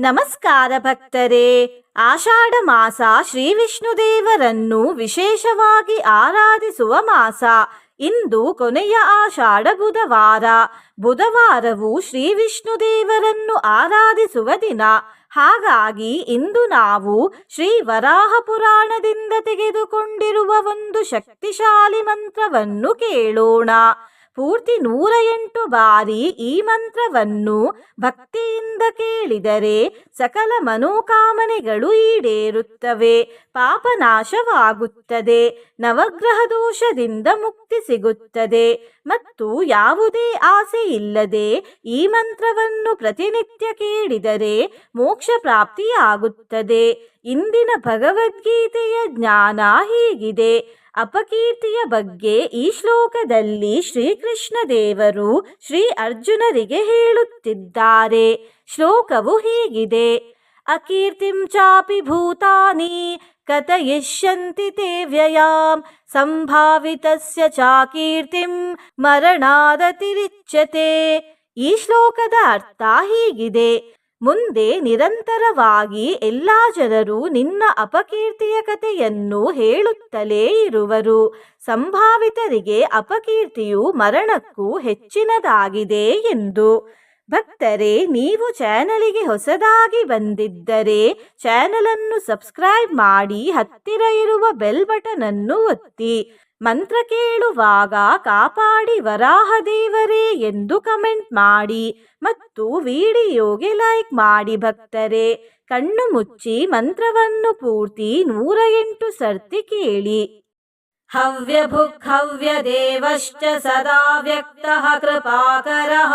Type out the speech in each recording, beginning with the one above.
ನಮಸ್ಕಾರ ಭಕ್ತರೇ. ಆಷಾಢ ಮಾಸ ಶ್ರೀ ವಿಷ್ಣುದೇವರನ್ನು ವಿಶೇಷವಾಗಿ ಆರಾಧಿಸುವ ಮಾಸ. ಇಂದು ಕೊನೆಯ ಆಷಾಢ ಬುಧವಾರ. ಬುಧವಾರವು ಶ್ರೀ ವಿಷ್ಣುದೇವರನ್ನು ಆರಾಧಿಸುವ ದಿನ. ಹಾಗಾಗಿ ಇಂದು ನಾವು ಶ್ರೀ ವರಾಹ ಪುರಾಣದಿಂದ ತೆಗೆದುಕೊಂಡಿರುವ ಒಂದು ಶಕ್ತಿಶಾಲಿ ಮಂತ್ರವನ್ನು ಕೇಳೋಣ. ಪೂರ್ತಿ ನೂರ ಎಂಟು ಬಾರಿ ಈ ಮಂತ್ರವನ್ನು ಭಕ್ತಿಯಿಂದ ಕೇಳಿದರೆ ಸಕಲ ಮನೋಕಾಮನೆಗಳು ಈಡೇರುತ್ತವೆ. ಪಾಪನಾಶವಾಗುತ್ತದೆ. ನವಗ್ರಹ ದೋಷದಿಂದ ಮುಕ್ತಿ ಸಿಗುತ್ತದೆ. ಮತ್ತು ಯಾವುದೇ ಆಸೆ ಇಲ್ಲದೆ ಈ ಮಂತ್ರವನ್ನು ಪ್ರತಿನಿತ್ಯ ಕೇಳಿದರೆ ಮೋಕ್ಷ ಪ್ರಾಪ್ತಿಯಾಗುತ್ತದೆ. ಇಂದಿನ ಭಗವದ್ಗೀತೆಯ ಜ್ಞಾನ ಹೀಗಿದೆ. ಅಪಕೀರ್ತಿಯ ಬಗ್ಗೆ ಈ ಶ್ಲೋಕದಲ್ಲಿ ಶ್ರೀಕೃಷ್ಣ ದೇವರು ಶ್ರೀ ಅರ್ಜುನರಿಗೆ ಹೇಳುತ್ತಿದ್ದಾರೆ. ಶ್ಲೋಕವು ಹೀಗಿದೆ. ಅಕೀರ್ತಿಂ ಚಾಪಿ ಭೂತಾನಿ ಕಥಯಿಷ್ಯಂತಿ ತೇ ವ್ಯಯಾಂ ಸಂಭಾವಿತಸ್ಯ ಚಾಕೀರ್ತಿಂ ಮರಣಾದತಿರಿಚ್ಯತೆ. ಈ ಶ್ಲೋಕದ ಅರ್ಥ ಹೀಗಿದೆ. ಮುಂದೆ ನಿರಂತರವಾಗಿ ಎಲ್ಲ ಜನರು ನಿನ್ನ ಅಪಕೀರ್ತಿಯ ಕಥೆಯನ್ನು ಹೇಳುತ್ತಲೇ ಇರುವರು. ಸಂಭಾವಿತರಿಗೆ ಅಪಕೀರ್ತಿಯು ಮರಣಕ್ಕೂ ಹೆಚ್ಚಿನದಾಗಿದೆ ಎಂದು. ಭಕ್ತರೇ, ನೀವು ಚಾನಲಿಗೆ ಹೊಸದಾಗಿ ಬಂದಿದ್ದರೆ ಚಾನಲನ್ನು ಸಬ್ಸ್ಕ್ರೈಬ್ ಮಾಡಿ ಹತ್ತಿರ ಇರುವ ಬೆಲ್ ಬಟನ್ ಅನ್ನು ಒತ್ತಿ. ಮಂತ್ರ ಕೇಳುವಾಗ ಕಾಪಾಡಿ ವರಾಹ ದೇವರೇ ಎಂದು ಕಮೆಂಟ್ ಮಾಡಿ ಮತ್ತು ವಿಡಿಯೋಗೆ ಲೈಕ್ ಮಾಡಿ ಭಕ್ತರೆ. ಕಣ್ಣು ಮುಚ್ಚಿ ಮಂತ್ರವನ್ನು ಪೂರ್ತಿ ನೂರ ಎಂಟು ಸರ್ತಿ ಕೇಳಿ. ಹವ್ಯಭುಕ್ ಹವ್ಯ ದೇವಶ್ಚ ಸದಾ ವ್ಯಕ್ತ ಕೃಪಾಕರಃ.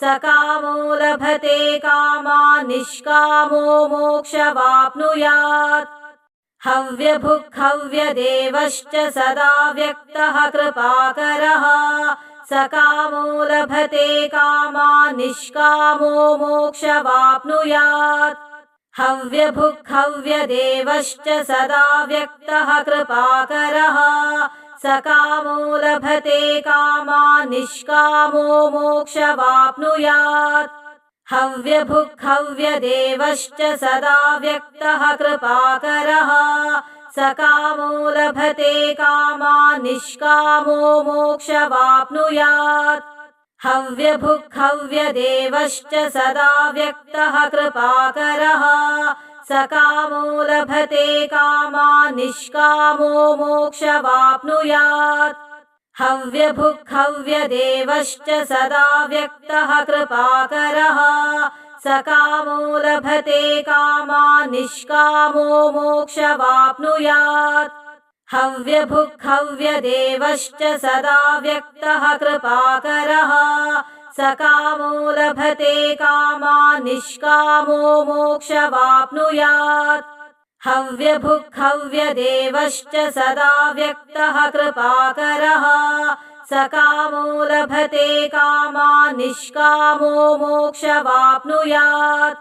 ಸಕಾಮೋ ಲಭತೆ ಕಾಮಾ ನಿಷ್ಕಾಮೋ ಮೋಕ್ಷವಾಪ್ನುಯಾತ್. हव्यभुक् हव्यदेवश्च सदा व्यक्तः कृपाकरः। स कामो लभते कामा निष्कामो मोक्षवाप्नुयात्। हव्यभुक् हव्यदेवश्च सदा व्यक्तः कृपाकरः। स कामो लभते कामा निष्कामो मोक्षवाप्नुयात् हव्यभुक् हव्यदेवश्च सदा व्यक्तः कृपाकरः। स कामो लभते कामा निष्कामो मोक्षवाप्नुयात्। हव्यभुक् हव्यदेवश्च सदा व्यक्तः कृपाकरः। स कामो लभते कामा निष्कामो मोक्षवाप्नुयात् हव्यभुक् हव्यदेवश्च सदा व्यक्तः कृपाकरः। स कामो लभते कामा निष्कामो मोक्षवाप्नुयात्। हव्यभुक् हव्यदेवश्च सदा व्यक्तः कृपाकरः। स कामो लभते कामा निष्कामो मोक्षवाप्नुयात् हव्यभुक् हव्यदेवश्च सदा व्यक्तः कृपाकरः। स कामो लभते कामा निष्कामो मोक्षवाप्नुयात्।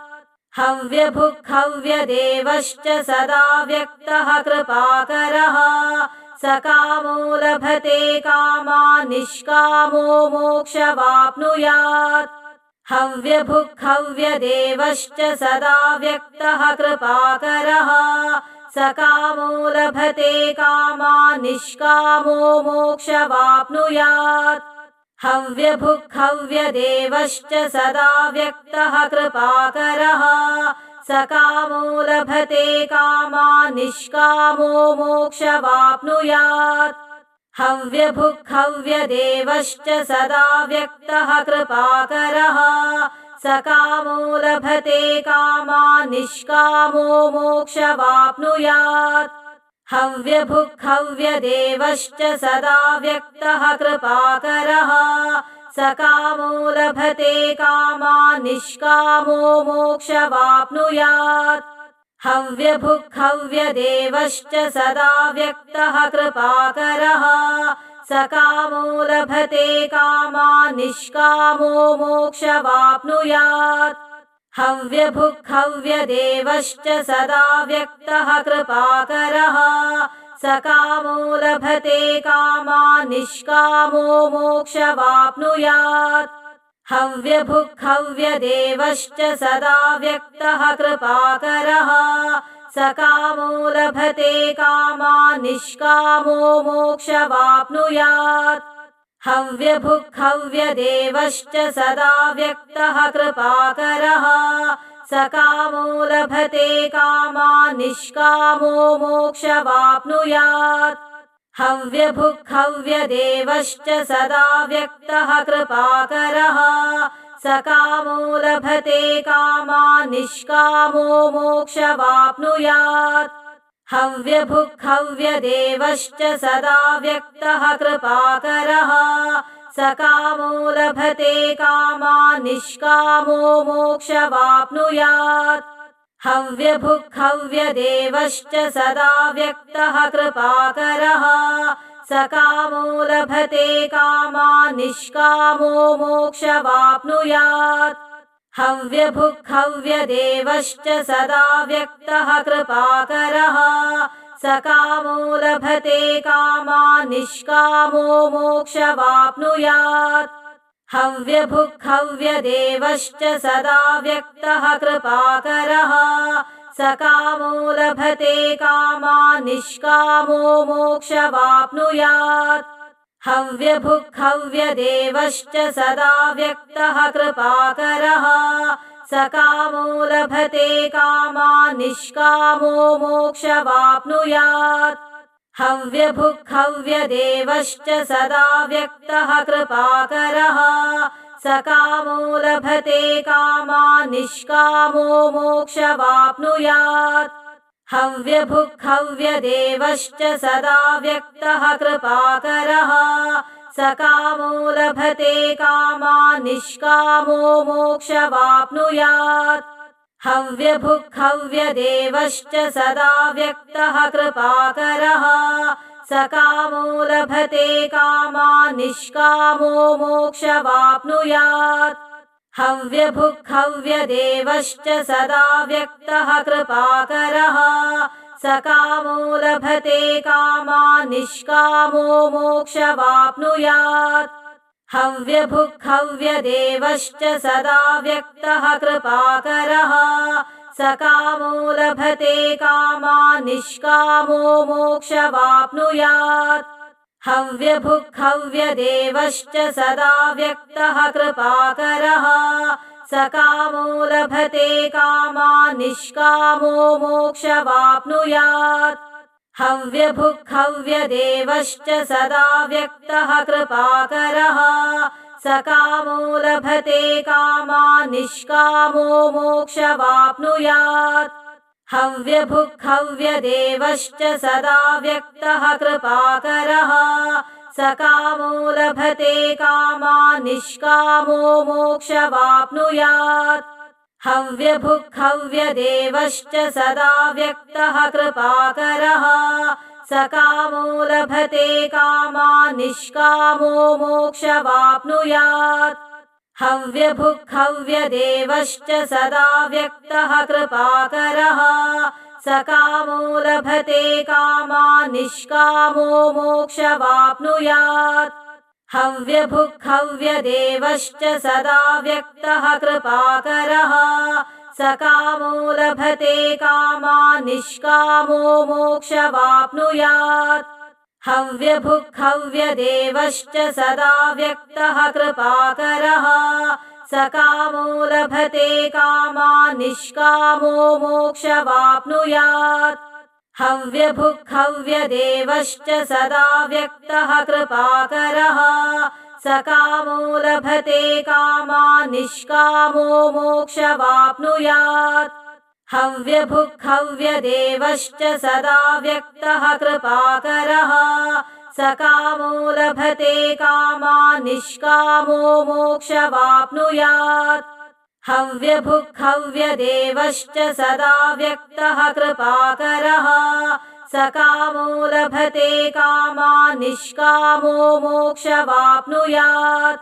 हव्यभुक् हव्यदेवश्च सदा व्यक्तः कृपाकरः। स कामो लभते कामा निष्कामो मोक्षवाप्नुयात् हव्यभुक् हव्यदेवश्च सदा व्यक्तः कृपाकरः। स कामो लभते कामा निष्कामो मोक्षवाप्नुयात्। हव्यभुक् हव्यदेवश्च सदा व्यक्तः कृपाकरः। स कामो लभते कामा निष्कामो मोक्षवाप्नुयात् हव्यभुक् हव्यदेवश्च सदा व्यक्तः कृपाकरः। स कामो लभते कामा निष्कामो मोक्षवाप्नुयात्। हव्यभुक् हव्यदेवश्च सदा व्यक्तः कृपाकरः। स कामो लभते कामा निष्कामो मोक्षवाप्नुयात् हव्यभुक् हव्यदेवश्च सदा व्यक्तः कृपाकरः। स कामो लभते कामा निष्कामो मोक्षवाप्नुयात्। हव्यभुक् हव्यदेवश्च सदा व्यक्तः कृपाकरः। स कामो लभते कामा निष्कामो मोक्षवाप्नुयात् हव्यभुक्हव्यदेवश्च सदा व्यक्तः कृपाकरः। स कामो लभते कामा निष्कामो मोक्षवाप्नुयात्। हव्यभुक्हव्यदेवश्च सदा व्यक्तः कृपाकरः। स कामो लभते कामा निष्कामो मोक्षवाप्नुयात् हव्यभुक्हव्यदेवश्च सदा व्यक्तः कृपाकरः। स कामो लभते कामा निष्कामो मोक्षवाप्नुयात्। हव्यभुक्हव्यदेवश्च सदा व्यक्तः कृपाकरः। स कामो लभते कामा निष्कामो मोक्षवाप्नुयात् हव्यभुक्हव्यदेवश्च सदा व्यक्तः कृपाकरः। स कामो लभते कामा निष्कामो मोक्षवाप्नुयात्। हव्यभुक्हव्यदेवश्च सदा व्यक्तः कृपाकरः। स कामो लभते कामा निष्कामो मोक्षवाप्नुयात् हव्यभुक्हव्यदेवश्च सदा व्यक्तः कृपाकरः। स कामो लभते कामा निष्कामो मोक्षवाप्नुयात्। हव्यभुक्हव्यदेवश्च सदा व्यक्तः कृपाकरः। स कामो लभते कामा निष्कामो मोक्षवाप्नुयात् हव्यभुक्हव्यदेवश्च सदा व्यक्तः कृपाकरः। स कामो लभते कामा निष्कामो मोक्षवाप्नुयात्। हव्यभुक्हव्यदेवश्च सदा व्यक्तः कृपाकरः। स कामो लभते कामा निष्कामो मोक्षवाप्नुयात् हव्यभुक्हव्यदेवश्च सदा व्यक्तः कृपाकरः। स कामो लभते कामा निष्कामो मोक्षवाप्नुयात्। हव्यभुक्हव्यदेवश्च सदा व्यक्तः कृपाकरः। स कामो लभते कामा निष्कामो मोक्षवाप्नुयात् हव्यभुक्हव्यदेवश्च सदा व्यक्तः कृपाकरः। स कामो लभते कामा निष्कामो मोक्षवाप्नुयात्। हव्यभुक्हव्यदेवश्च सदा व्यक्तः कृपाकरः। स कामो लभते कामा निष्कामो मोक्षवाप्नुयात् हव्यभुक्हव्यदेवश्च सदा व्यक्तः कृपाकरः। स कामो लभते कामा निष्कामो मोक्षवाप्नुयात्। हव्यभुक्हव्यदेवश्च सदा व्यक्तः कृपाकरः। स कामो लभते कामा निष्कामो मोक्षवाप्नुयात् हव्यभुक्हव्यदेवश्च सदा व्यक्तः कृपाकरः। स कामो लभते कामा निष्कामो मोक्षवाप्नुयात्। हव्यभुक्हव्यदेवश्च सदा व्यक्तः कृपाकरः। स कामो लभते कामा निष्कामो मोक्षवाप्नुयात् हव्यभुक्हव्यदेवश्च सदा व्यक्तः कृपाकरः। स कामो लभते कामा निष्कामो मोक्षवाप्नुयात्। हव्यभुक्हव्यदेवश्च सदा व्यक्तः कृपाकरः। स कामो लभते कामा निष्कामो मोक्षवाप्नुयात् हव्यभुक्हव्यदेवश्च सदा व्यक्तः कृपाकरः। स कामो लभते कामा निष्कामो मोक्षवाप्नुयात्। हव्यभुक्हव्यदेवश्च सदा व्यक्तः कृपाकरः। स कामो लभते कामा निष्कामो मोक्षवाप्नुयात् हव्यभुक्हव्यदेवश्च सदा व्यक्तः कृपाकरः। स कामो लभते कामा निष्कामो मोक्षवाप्नुयात्।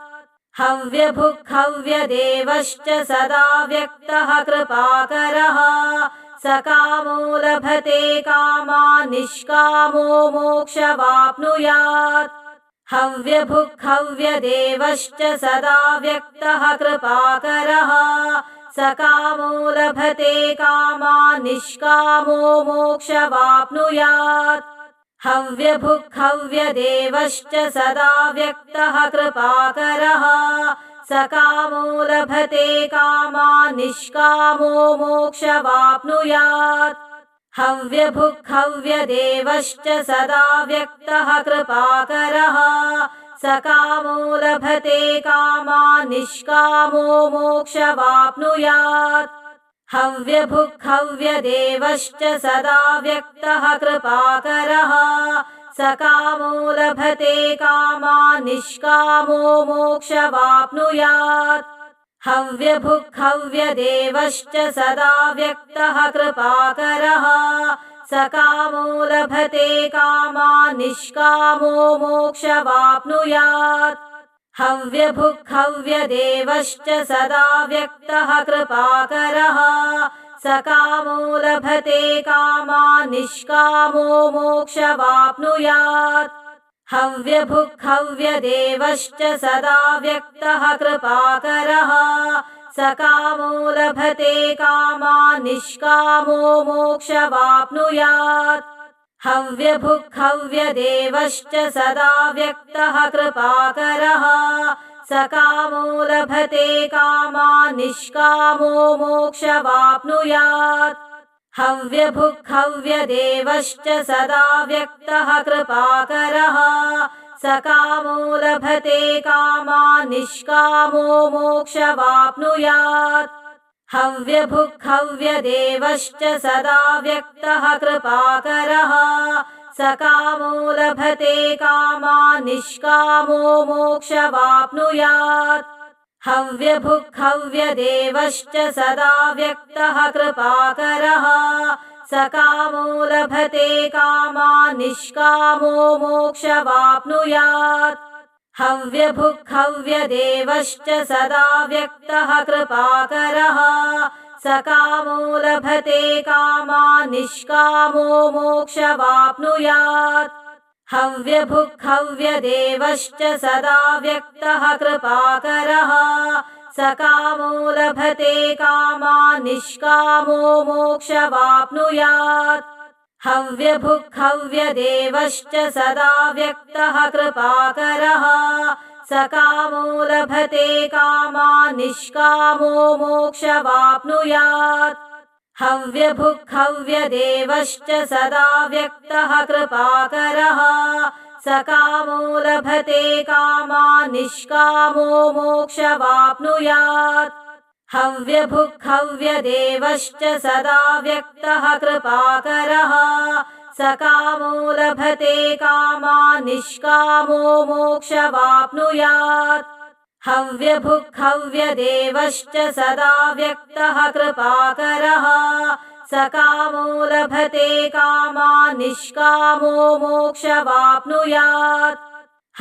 हव्यभुक्हव्यदेवश्च सदा व्यक्तः कृपाकरः। स कामो लभते कामा निष्कामो मोक्षवाप्नुयात् हव्यभुक्हव्यदेवश्च सदा व्यक्तः कृपाकरः। स कामो लभते कामा निष्कामो मोक्षवाप्नुयात्। हव्यभुक्हव्यदेवश्च सदा व्यक्तः कृपाकरः। स कामो लभते कामा निष्कामो मोक्षवाप्नुयात् हव्यभुक्हव्यदेवश्च सदा व्यक्तः कृपाकरः। स कामो लभते कामा निष्कामो मोक्षवाप्नुयात्। हव्यभुक्हव्यदेवश्च सदा व्यक्तः कृपाकरः। स कामो लभते कामा निष्कामो मोक्षवाप्नुयात् हव्यभुक्हव्यदेवश्च सदा व्यक्तः कृपाकरः। स कामो लभते कामा निष्कामो मोक्षवाप्नुयात्। हव्यभुक्हव्यदेवश्च सदा व्यक्तः कृपाकरः। स कामो लभते कामा निष्कामो मोक्षवाप्नुयात् हव्यभुक्हव्यदेवश्च सदा व्यक्तः कृपाकरः। स कामो लभते कामा निष्कामो मोक्षवाप्नुयात्। हव्यभुक्हव्यदेवश्च सदा व्यक्तः कृपाकरः। स कामो लभते कामा निष्कामो मोक्षवाप्नुयात् हव्यभुक्हव्यदेवश्च सदा व्यक्तः कृपाकरः। स कामो लभते कामा निष्कामो मोक्षवाप्नुयात्। हव्यभुक्हव्यदेवश्च सदा व्यक्तः कृपाकरः। स कामो लभते कामा निष्कामो मोक्षवाप्नुयात् हव्यभुक्हव्यदेवश्च सदा व्यक्तः कृपाकरः। स कामो लभते कामा निष्कामो मोक्षवाप्नुयात्। हव्यभुक्हव्यदेवश्च सदा व्यक्तः कृपाकरः। स कामो लभते कामा निष्कामो मोक्षवाप्नुयात् हव्यभुक्हव्यदेवश्च सदा व्यक्तः कृपाकरः। स कामो लभते कामा निष्कामो मोक्षवाप्नुयात्। हव्यभुक्हव्यदेवश्च सदा व्यक्तः कृपाकरः। स कामो लभते कामा निष्कामो मोक्षवाप्नुयात् हव्यभुक्हव्यदेवश्च सदा व्यक्तः कृपाकरः। स कामो लभते कामा निष्कामो मोक्षवाप्नुयात्। हव्यभुक्हव्यदेवश्च सदा व्यक्तः कृपाकरः। स कामो लभते कामा निष्कामो मोक्षवाप्नुयात् हव्यभुक्हव्यदेवश्च सदा व्यक्तः कृपाकरः। स कामो लभते कामा निष्कामो मोक्षवाप्नुयात्।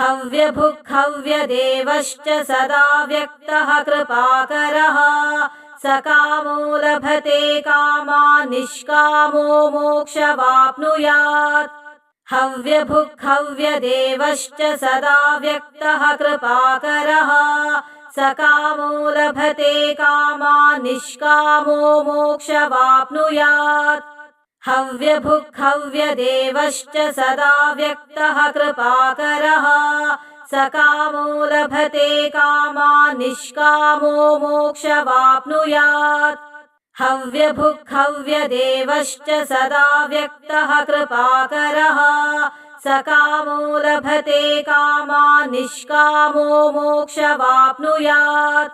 हव्यभुक्हव्यदेवश्च सदा व्यक्तः कृपाकरः। स कामो लभते कामा निष्कामो मोक्षवाप्नुयात् हव्यभुक्हव्यदेवश्च सदा व्यक्तः कृपाकरः। स कामो लभते कामा निष्कामो मोक्षवाप्नुयात्। हव्यभुक्हव्यदेवश्च सदा व्यक्तः कृपाकरः। स कामो लभते कामा निष्कामो मोक्षवाप्नुयात् हव्यभुक्हव्यदेवश्च सदा व्यक्तः कृपाकरः। स कामो लभते कामा निष्कामो मोक्षवाप्नुयात्।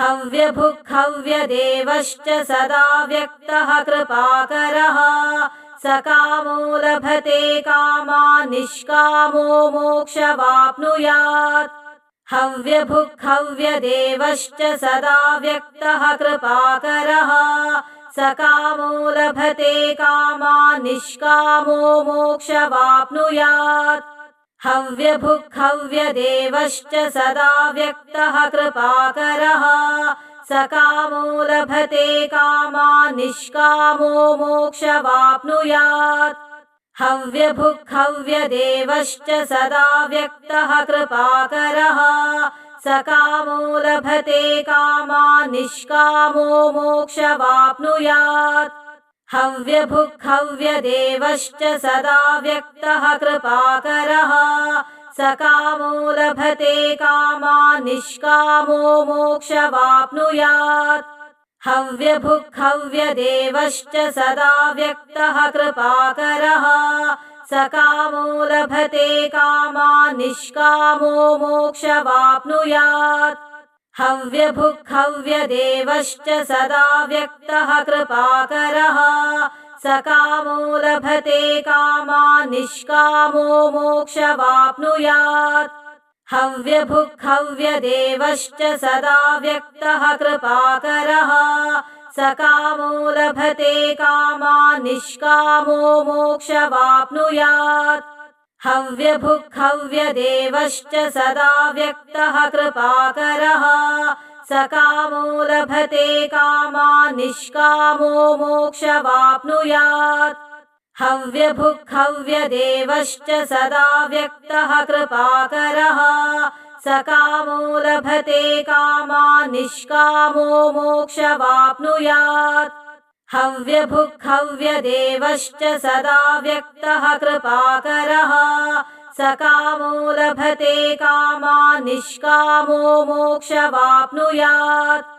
हव्यभुक्हव्यदेवश्च सदा व्यक्तः कृपाकरः। स कामो लभते कामा निष्कामो मोक्षवाप्नुयात् हव्यभुक्हव्यदेवश्च सदा व्यक्तः कृपाकरः। स कामो लभते कामा निष्कामो मोक्षवाप्नुयात्। हव्यभुक्हव्यदेवश्च सदा व्यक्तः कृपाकरः। स कामो लभते कामा निष्कामो मोक्षवाप्नुयात् हव्यभुक्हव्यदेवश्च सदा व्यक्तः कृपाकरः। स कामो लभते कामा निष्कामो मोक्षवाप्नुयात्। हव्यभुक्हव्यदेवश्च सदा व्यक्तः कृपाकरः। स कामो लभते कामा निष्कामो मोक्षवाप्नुयात् हव्यभुक्हव्यदेवश्च सदा व्यक्तः कृपाकरः। स कामो लभते कामा निष्कामो मोक्षवाप्नुयात्। हव्यभुक्हव्यदेवश्च सदा व्यक्तः कृपाकरः। स कामो लभते कामा निष्कामो मोक्षवाप्नुयात् हव्यभुक्हव्यदेवश्च सदा व्यक्तः कृपाकरः। स कामो लभते कामा निष्कामो मोक्षवाप्नुयात्। हव्यभुक्हव्यदेवश्च सदा व्यक्तः कृपाकरः। स कामो लभते कामा निष्कामो मोक्षवाप्नुयात् हव्यभुक्हव्यदेवश्च सदा व्यक्तः कृपाकरः। स कामो लभते कामा निष्कामो मोक्षवाप्नुयात्। हव्यभुक्हव्यदेवश्च सदा व्यक्तः कृपाकरः। स कामो लभते कामा निष्कामो मोक्षवाप्नुयात्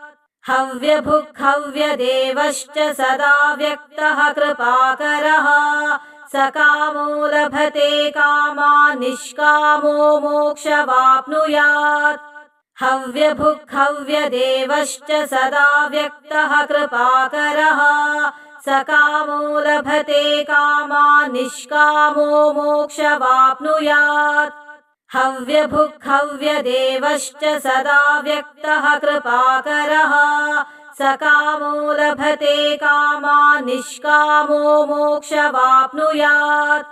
हव्यभुक्हव्यदेवश्च सदा व्यक्तः कृपाकरः। स कामो लभते कामा निष्कामो मोक्षवाप्नुयात्। हव्यभुक्हव्यदेवश्च सदा व्यक्तः कृपाकरः। स कामो लभते कामा निष्कामो मोक्षवाप्नुयात् हव्यभुक्हव्यदेवश्च सदा व्यक्तः कृपाकरः। स कामो लभते कामा निष्कामो मोक्षवाप्नुयात्।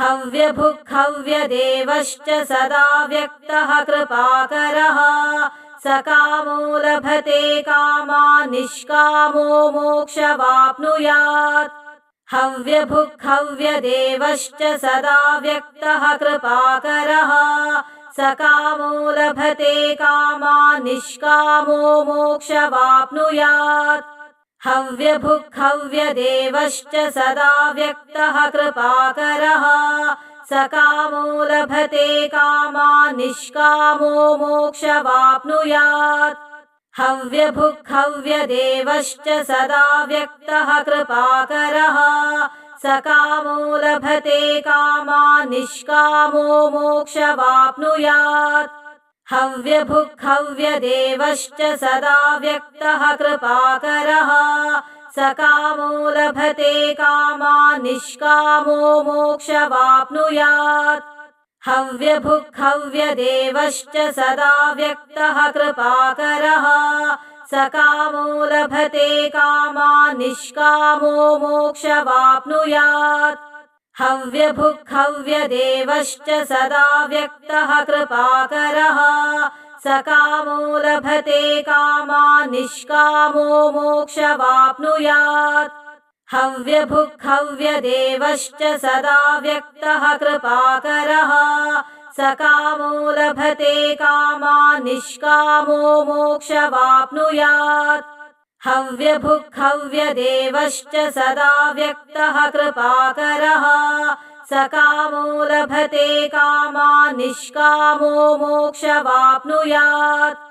हव्यभुक्हव्यदेवश्च सदा व्यक्तः कृपाकरः। स कामो लभते कामा निष्कामो मोक्षवाप्नुयात् हव्यभुक्हव्यदेवश्च सदा व्यक्तः कृपाकरः। स कामो लभते कामा निष्कामो मोक्षवाप्नुयात्। हव्यभुक्हव्यदेवश्च सदा व्यक्तः कृपाकरः। स कामो लभते कामा निष्कामो मोक्षवाप्नुयात् हव्यभुक्हव्यदेवश्च सदा व्यक्तः कृपाकरः। स कामो लभते कामा निष्कामो मोक्षवाप्नुयात्। हव्यभुक्हव्यदेवश्च सदा व्यक्तः कृपाकरः। स कामो लभते कामा निष्कामो मोक्षवाप्नुयात् हव्यभुक्हव्यदेवश्च सदा व्यक्तः कृपाकरः। स कामो लभते कामा निष्कामो मोक्षवाप्नुयात्। हव्यभुक्हव्यदेवश्च सदा व्यक्तः कृपाकरः। स कामो लभते कामा निष्कामो मोक्षवाप्नुयात् हव्यभुक्हव्यदेवश्च सदा व्यक्तः कृपाकरः। स कामो लभते कामा निष्कामो मोक्षवाप्नुयात्। हव्यभुक्हव्यदेवश्च सदा व्यक्तः कृपाकरः। स कामो लभते कामा निष्कामो मोक्षवाप्नुयात्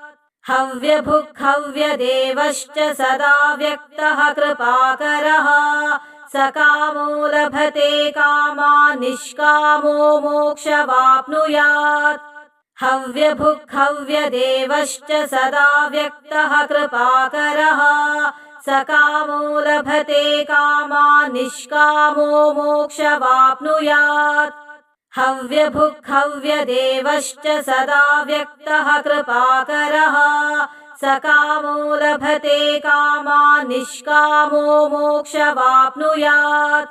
हव्यभुक्हव्यदेवश्च सदा व्यक्तः कृपाकरः। स कामो लभते कामा निष्कामो मोक्षवाप्नुयात्। हव्यभुक्हव्यदेवश्च सदा व्यक्तः कृपाकरः। स कामो लभते कामा निष्कामो मोक्षवाप्नुयात् हव्यभुक्हव्यदेवश्च सदा व्यक्तः कृपाकरः। स कामो लभते कामा निष्कामो मोक्षवाप्नुयात्।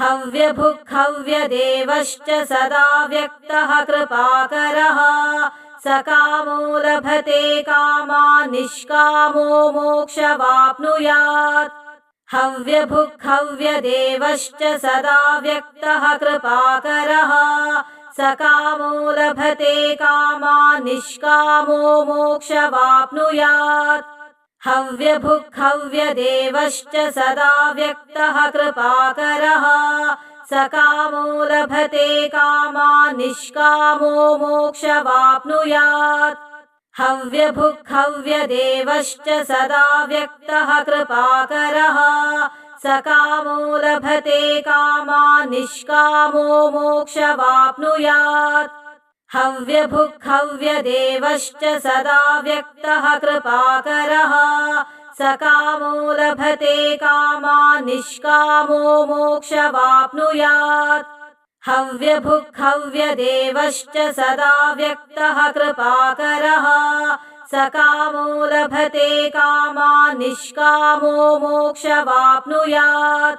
हव्यभुक्हव्यदेवश्च सदा व्यक्तः कृपाकरः। स कामो लभते कामा निष्कामो मोक्षवाप्नुयात् हव्यभुक्हव्यदेवश्च सदा व्यक्तः कृपाकरः। स कामो लभते कामा निष्कामो मोक्षवाप्नुयात्। हव्यभुक्हव्यदेवश्च सदा व्यक्तः कृपाकरः। स कामो लभते कामा निष्कामो मोक्षवाप्नुयात् हव्यभुक्हव्यदेवश्च सदा व्यक्तः कृपाकरः। स कामो लभते कामा निष्कामो मोक्षवाप्नुयात्। हव्यभुक्हव्यदेवश्च सदा व्यक्तः कृपाकरः। स कामो लभते कामा निष्कामो मोक्षवाप्नुयात् हव्यभुक्हव्यदेवश्च सदा व्यक्तः कृपाकरः। स कामो लभते कामा निष्कामो मोक्षवाप्नुयात्।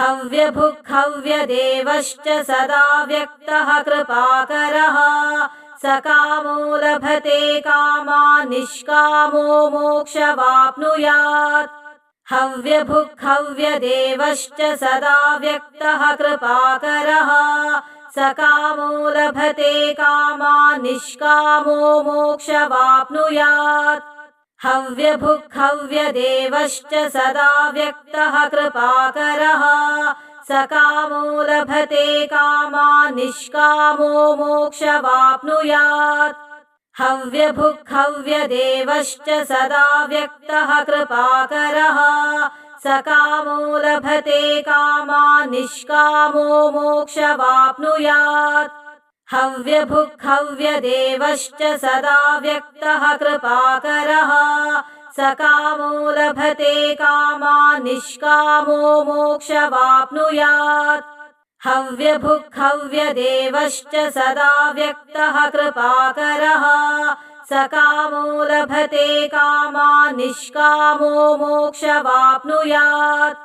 हव्यभुक्हव्यदेवश्च सदा व्यक्तः कृपाकरः। स कामो लभते कामा निष्कामो मोक्षवाप्नुयात् हव्यभुक्हव्यदेवश्च सदा व्यक्तः कृपाकरः। स कामो लभते कामा निष्कामो मोक्षवाप्नुयात्। हव्यभुक्हव्यदेवश्च सदा व्यक्तः कृपाकरः। स कामो लभते कामा निष्कामो मोक्षवाप्नुयात् हव्यभुक्हव्यदेवश्च सदा व्यक्तः कृपाकरः। स कामो लभते कामा निष्कामो मोक्षवाप्नुयात्। हव्यभुक्हव्यदेवश्च सदा व्यक्तः कृपाकरः। स कामो लभते कामा निष्कामो मोक्षवाप्नुयात् हव्यभुक्हव्यदेवश्च सदा व्यक्तः कृपाकरः। स कामो लभते कामा निष्कामो मोक्षवाप्नुयात्।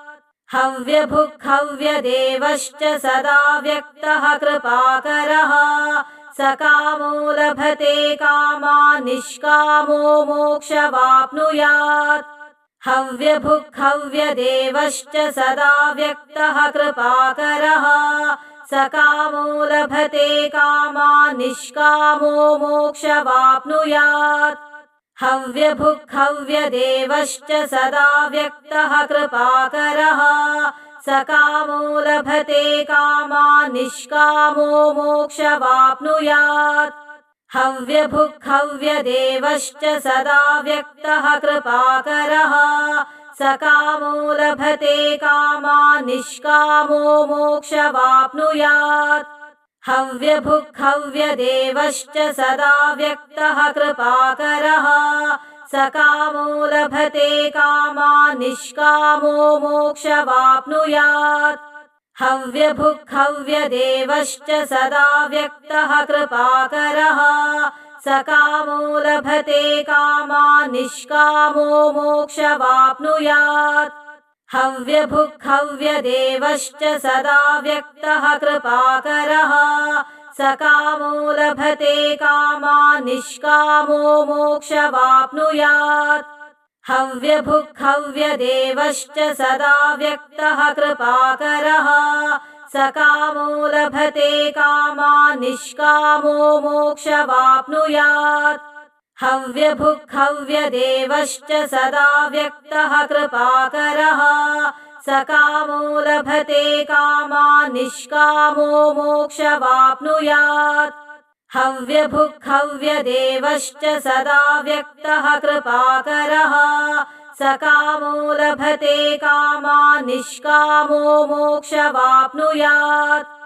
हव्यभुक्हव्यदेवश्च सदा व्यक्तः कृपाकरः। स कामो लभते कामा निष्कामो मोक्षवाप्नुयात् हव्यभुक्हव्यदेवश्च सदा व्यक्तः कृपाकरः। स कामो लभते कामा निष्कामो मोक्षवाप्नुयात्। हव्यभुक्हव्यदेवश्च सदा व्यक्तः कृपाकरः। स कामो लभते कामा निष्कामो मोक्षवाप्नुयात् हव्यभुक्हव्यदेवश्च सदा व्यक्तः कृपाकरः। स कामो लभते कामा निष्कामो मोक्षवाप्नुयात्। हव्यभुक्हव्यदेवश्च सदा व्यक्तः कृपाकरः। स कामो लभते कामा निष्कामो मोक्षवाप्नुयात् हव्यभुक्हव्यदेवश्च सदा व्यक्तः कृपाकरः। स कामो लभते कामा निष्कामो मोक्षवाप्नुयात्। हव्यभुक्हव्यदेवश्च सदा व्यक्तः कृपाकरः। स कामो लभते कामा निष्कामो मोक्षवाप्नुयात् हव्यभुक्हव्यदेवश्च सदा व्यक्तः कृपाकरः। स कामो लभते कामा निष्कामो मोक्षवाप्नुयात्। हव्यभुक्हव्यदेवश्च सदा व्यक्तः कृपाकरः। स कामो लभते कामा निष्कामो मोक्षवाप्नुयात् हव्यभुक्हव्यदेवश्च सदा व्यक्तः कृपाकरः। स कामो लभते कामा निष्कामो मोक्षवाप्नुयात्